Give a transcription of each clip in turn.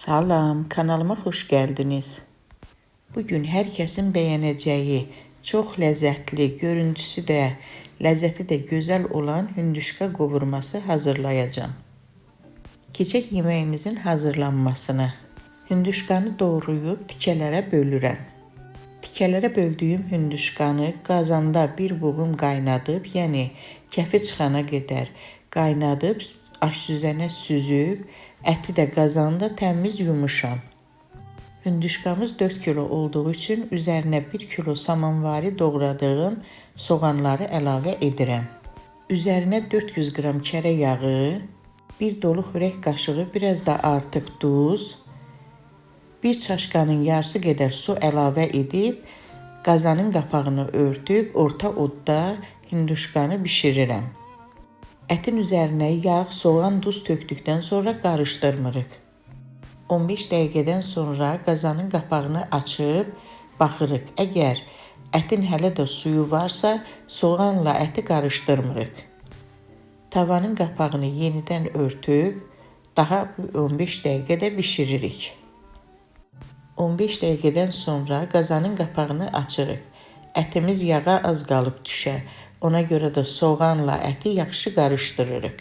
Salam, kanalıma xoş gəldiniz. Bu gün hər kəsin bəyənəcəyi, çox ləzzətli, görüntüsü də, ləzzəti də gözəl olan hündüşka qovurması hazırlayacağam. Keçək yeməyimizin hazırlanmasına. Hündüşkanı doğrayıb tikələrə bölürəm. Tikələrə böldüyüm hündüşkanı qazanda bir buğum qaynadıb, yəni kəfi çıxana qədər qaynadıb, aş-süzənə süzüb, əti də qazanda təmiz yumuşam. Hündüşkamız 4 kilo olduğu üçün üzərinə 1 kilo samanvari doğradığım soğanları əlavə edirəm. Üzərinə 400 qram kərə yağı, 1 dolu xörək qaşığı, biraz da artıq duz, 1 çaşkanın yarısı qədər su əlavə edib qazanın qapağını örtüb orta odda hinduşkanı bişirirəm. Ətin üzərinə yağ, soğan, duz tökdükdən sonra qarışdırmırıq. 15 dəqiqədən sonra qazanın qapağını açıb baxırıq. Əgər ətin hələ də suyu varsa, soğanla əti qarışdırmırıq. Tavanın qapağını yenidən örtüb daha 15 dəqiqədə bişiririk. 15 dəqiqədən sonra qazanın qapağını açırıq. Ətimiz yağa az qalıb düşə. Ona görə də soğanla əti yaxşı qarışdırırıq.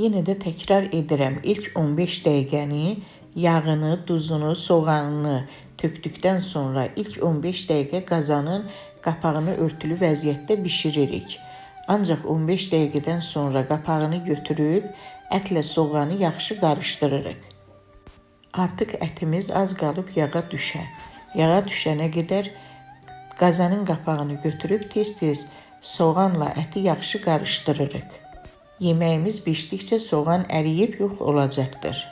Yenə də təkrar edirəm. İlk 15 dəqiqəni yağını, duzunu, soğanını tökdükdən sonra ilk 15 dəqiqə qazanın qapağını örtülü vəziyyətdə bişiririk. Ancaq 15 dəqiqədən sonra qapağını götürüb ətlə soğanı yaxşı qarışdırırıq. Artıq ətimiz az qalıb yağa düşə. Yağa düşənə qədər qazanın qapağını götürüb tez-tez soğanla əti yaxşı qarışdırırıq. Yeməyimiz bişdikcə soğan əriyib yox olacaqdır.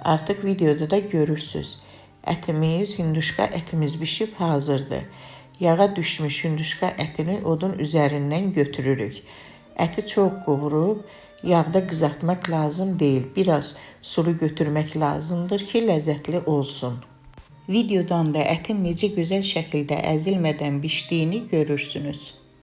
Artıq videoda da görürsüz. Ətimiz, hündüşka ətimiz bişib hazırdır. Yağa düşmüş hündüşka ətini odun üzərindən götürürük. Əti çox qovurub yağda qızartmaq lazım deyil. Biraz sulu götürmək lazımdır ki, ləzzətli olsun. Videodan da ətin necə gözəl şəkildə əzilmədən bişdiyini görürsünüz.